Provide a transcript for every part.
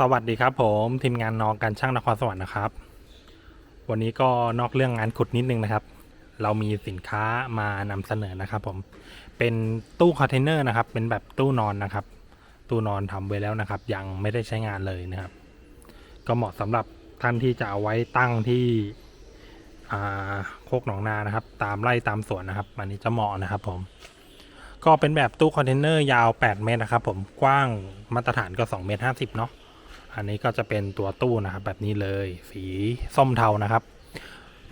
สวัสดีครับผมทีมงานนองการช่างนครสวรรค์นะครับ วันนี้ก็นอกเรื่องงานขุดนิดนึงนะครับ เรามีสินค้ามานำเสนอนะครับ ผมเป็นตู้คอนเทนเนอร์นะครับ เป็นแบบตู้นอนนะครับ ตู้นอนทำไว้แล้วนะครับ ยังไม่ได้ใช้งานเลยนะครับ ก็เหมาะสำหรับท่านที่จะเอาไว้ตั้งที่โคกหนองนานะครับ ตามไร่ตามสวนนะครับ อันนี้จะเหมาะนะครับ ผมก็เป็นแบบตู้คอนเทนเนอร์ยาว 8 เมตรนะครับผม กว้างมาตรฐานก็ 2 เมตร 50 เนาะ อันนี้ก็จะเป็นตัวตู้นะครับ แบบนี้เลยสีส้มเทานะครับ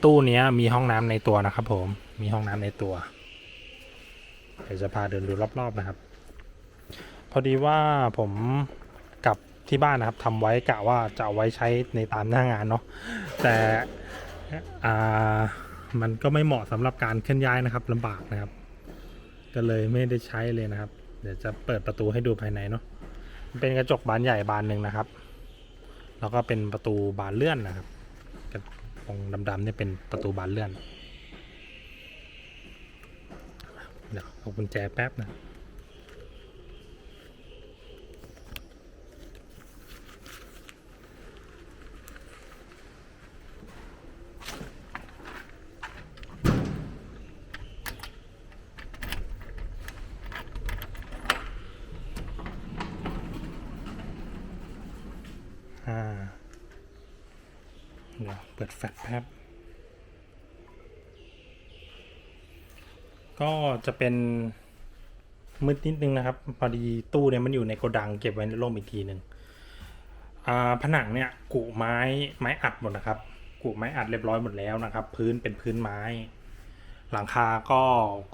ตู้นี้มีห้องน้ำในตัวนะครับ ผมมีห้องน้ำในตัวเดี๋ยวจะพาเดินดูรอบๆนะครับ พอดีว่าผมกลับที่บ้านนะครับทำไว้กะว่าจะเอาไว้ใช้ในตามหน้างานเนาะแต่อ่ามันก็ไม่เหมาะสำหรับการเคลื่อนย้ายนะครับลำบากนะครับ ก็เลยไม่ได้ใช้เลยนะครับ เดี๋ยวจะเปิดประตูให้ดูภายในเนาะเป็นกระจกบานใหญ่บานหนึ่งนะครับ แล้วก็เป็นประตูบานเลื่อนนะครับตรงดำๆเนี่ยเป็นประตูบานเลื่อน เดี๋ยวเอากุญแจแป๊บนะ อ่าเดี๋ยวเปิดแฟลชแป๊บก็จะเป็นมืดนิดนึงนะครับ พอดีตู้เนี่ยมันอยู่ในโกดังเก็บไว้ในร่มอีกทีหนึ่งอ่าผนังเนี่ยกุไม้ไม้อัดหมดนะครับ กุไม้อัดเรียบร้อยหมดแล้วนะครับ พื้นเป็นพื้นไม้ หลังคาก็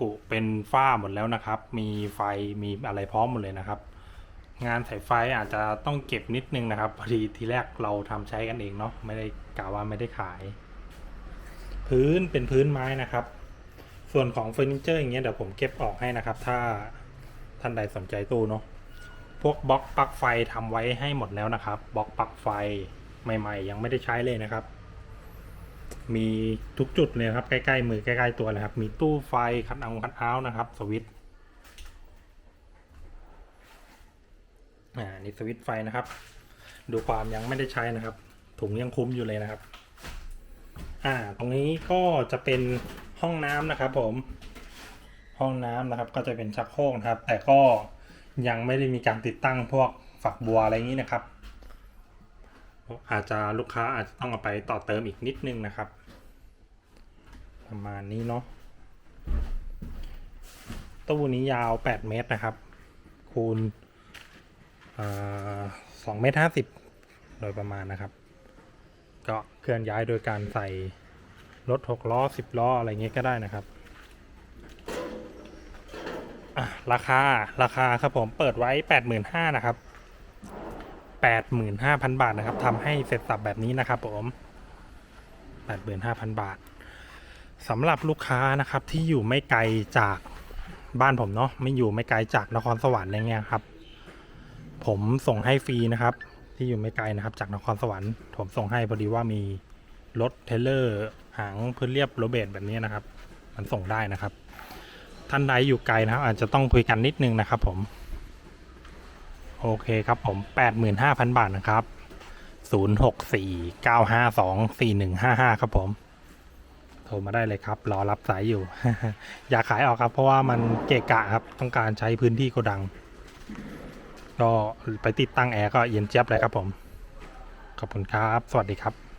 กุเป็นฝ้าหมดแล้วนะครับ มีไฟมีอะไรพร้อมหมดเลยนะครับ งานสายไฟอาจจะต้องเก็บนิดนึงนะครับ พอดีทีแรกเราทำใช้กันเองเนาะไม่ได้กล่าวว่าไม่ได้ขาย พื้นเป็นพื้นไม้นะครับ ส่วนของเฟอร์นิเจอร์อย่างเงี้ยเดี๋ยวผมเก็บออกให้นะครับ ถ้าท่านใดสนใจตู้เนาะพวกบล็อกปลั๊กไฟทำไว้ให้หมดแล้วนะครับบล็อกปลั๊กไฟใหม่ ๆ ยังไม่ได้ใช้เลยนะครับ มีทุกจุดเลยครับใกล้ๆมือใกล้ๆตัวเลยครับ มีตู้ไฟคัดเอาคัดเอาท์นะครับสวิตช์ อ่านี่สวิตไฟนะครับ ดูความยังไม่ได้ใช้นะครับ ถุงยังคุ้มอยู่เลยนะครับ อ่า ตรงนี้ก็จะเป็นห้องน้ำนะครับผม ห้องน้ำนะครับ ก็จะเป็นชักโครกนะครับ แต่ก็ยังไม่ได้มีการติดตั้งพวกฝักบัวอะไรอย่างนี้นะครับ อาจจะลูกค้าอาจจะต้องเอาไปต่อเติมอีกนิดนึงนะครับ ประมาณนี้เนาะตู้นี้ยาว 8 เมตรนะครับ คูณ สองเมตรห้าสิบโดยประมาณนะครับ ก็เคลื่อนย้ายโดยการใส่รถหกล้อสิบล้ออะไรเงี้ยก็ได้นะครับราคาราคาครับผมเปิดไว้แปดหมื่นห้านะครับแปดหมื่นห้าพันบาทนะครับทำให้เสร็จสับแบบนี้นะครับผมแปดหมื่นห้าพันบาทสำหรับลูกค้านะครับที่อยู่ไม่ไกลจากบ้านผมเนาะไม่อยู่ไม่ไกลจากนครสวรรค์อะไรเงี้ยครับ ผมส่งให้ฟรีนะครับ ที่อยู่ไม่ไกลนะครับ จากนครสวรรค์ผมส่งให้พอดีว่ามีรถเทเลอร์หางพื้นเรียบโรเบตแบบนี้นะครับ มันส่งได้นะครับ ท่านใดอยู่ไกลนะครับ อาจจะต้องคุยกันนิดนึงนะครับ ผม โอเคครับผม 85,000 บาทนะครับ 0649524155 ครับผมโทรมาได้เลยครับ รอรับสายอยู่ อย่าขายออกครับ เพราะว่ามันเกะกะครับ ต้องการใช้พื้นที่โกดัง ก็ไปติดตั้งแอร์ก็เย็นเจี๊ยบเลยครับผม ขอบคุณครับ สวัสดีครับ